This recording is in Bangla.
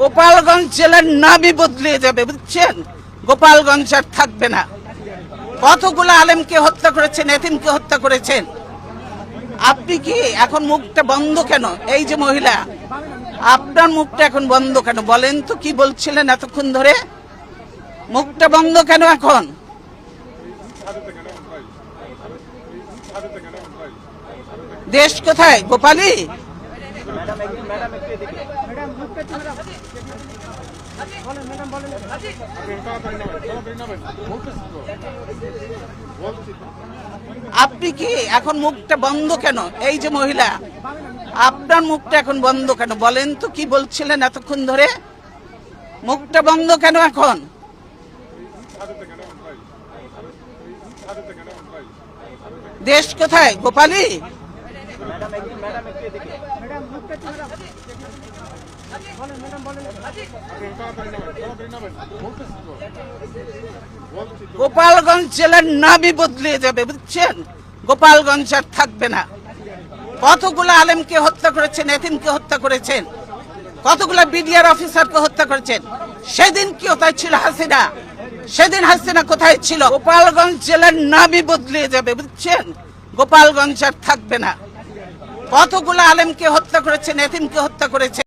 গোপালগঞ্জ জেলার নামই বদলে যাবে, বুঝছেন? গোপালগঞ্জ আর থাকবে না। কতগুলো আলেমকে হত্যা করেছেন, এতিমকে হত্যা করেছেন? আপনি কি এখন মুখটা বন্ধ কেন? এই যে মহিলা, আপনার মুখটা এখন বন্ধ কেন? বলেন তো কি বলছিলেন এতক্ষণ ধরে? মুখটা বন্ধ কেন এখন? দেশ কোথায়? গোপালী আপনি কি এখন মুখটা বন্ধ কেন? এই যে মহিলা আপনার মুখটা এখন বন্ধ কেন? বলেন তো কি বলছিলেন এতক্ষণ ধরে? মুখটা বন্ধ কেন এখন? দেশ কোথায়? গোপালী? গোপালগঞ্জ জেলার নামই বদলে যাবে বুঝছেন? গোপালগঞ্জ আর থাকবে না। কতগুলো আলেমকে হত্যা করেছেন এতিমকে হত্যা করেছেন? কতগুলো বিডিআর অফিসারকে হত্যা করেছেন? সেদিন কি কোথায় ছিল হাসিনা? সেদিন হাসিনা কোথায় ছিল? গোপালগঞ্জ জেলার নামই বদলে যাবে বুঝছেন? গোপালগঞ্জ আর থাকবে না। কতগুলো আলেমকে হত্যা করেছেন এতিমকে হত্যা করেছেন